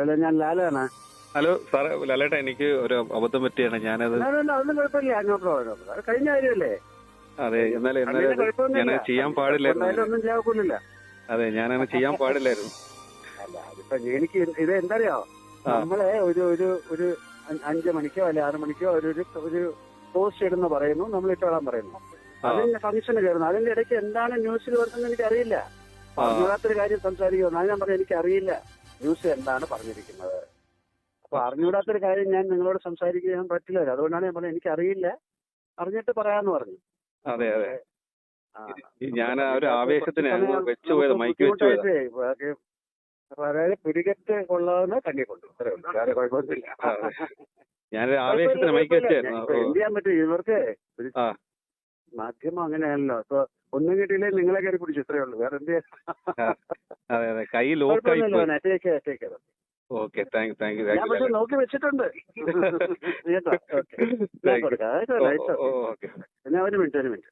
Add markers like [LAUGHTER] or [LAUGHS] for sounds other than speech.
Hello ഞാൻ ലാലാണ്. Hello സാറേ ലാലേട്ടാ എനിക്ക് ഒരു അബദ്ധം പറ്റിയാണ്. ഞാനത് അതൊന്നും കുഴപ്പമില്ല. അങ്ങോട്ടോ കഴിഞ്ഞ കാര്യമല്ലേ? അതെ എന്നാലും എന്നാലും ഞാൻ ചെയ്യാൻ പാടില്ലായിരുന്നു. ഒന്നും അതെ ഞാനങ്ങനെ ചെയ്യാൻ പാടില്ലായിരുന്നു. അല്ല അതിപ്പോ എനിക്ക് ഇത് എന്തറിയോ. നമ്മളെ ഒരു ഒരു ഒരു അഞ്ചു മണിക്കോ അല്ലെ ആറ് മണിക്കോ ഒരു ഒരു പോസ്റ്റ് ഇടുന്ന പറയുന്നു. നമ്മൾ ഇട്ടോളാൻ പറയുന്നു. അതിന്റെ ഫംഗ്ഷന് കയറുന്നു. അതിന്റെ ഇടയ്ക്ക് എന്താണ് ന്യൂസിൽ വരുന്നത് എനിക്ക് അറിയില്ല അറിയാത്തൊരു കാര്യം സംസാരിക്കുന്നു അത് ഞാൻ പറഞ്ഞു എനിക്ക് അറിയില്ല ന്യൂസ് എന്താണ് പറഞ്ഞിരിക്കുന്നത്. അപ്പൊ അറിഞ്ഞുകൂടാത്തൊരു കാര്യം ഞാൻ നിങ്ങളോട് സംസാരിക്കാൻ പറ്റില്ല. അതുകൊണ്ടാണ് ഞാൻ പറഞ്ഞത് എനിക്കറിയില്ല. അറിഞ്ഞിട്ട് പറയാന്ന് പറഞ്ഞു. അതെ അതെ. ഞാൻ ഒരു ആവേശത്തിന് കുറച്ച് അങ്ങ് സമയം വെച്ചു പോയത് നമുക്ക് മൈക്ക് വെച്ചു പോയത്. ബുദ്ധിമുട്ടായിട്ടേ, ബാക്കി അതായത് പിടികെട്ട് കൊള്ളാവുന്ന കണ്ണി കൊണ്ടു. വേറെ കുഴപ്പമൊന്നുമില്ല. ഞാനൊരു ആവേശത്തിന് മൈക്ക് വെച്ചായിരുന്നു എന്ത് ചെയ്യാൻ പറ്റും? ഇവർക്ക്. മാധ്യമം അങ്ങനെയാണല്ലോ അപ്പൊ ഒന്നും കിട്ടിയില്ലേ? നിങ്ങളെ കയറി പിടിച്ചു ഇത്രേ ഉള്ളൂ. വേറെ എന്ത് അതെ അതെ. കൈ ലോക്കായി. ഓക്കെ താങ്ക് താങ്ക് യു ഞാൻ പക്ഷെ നോക്കി വെച്ചിട്ടുണ്ട്. [LAUGHS] കേട്ടോ. ഓക്കെ. ഞാൻ. ഒരു മിനിറ്റ് ഒരു മിനിറ്റ്.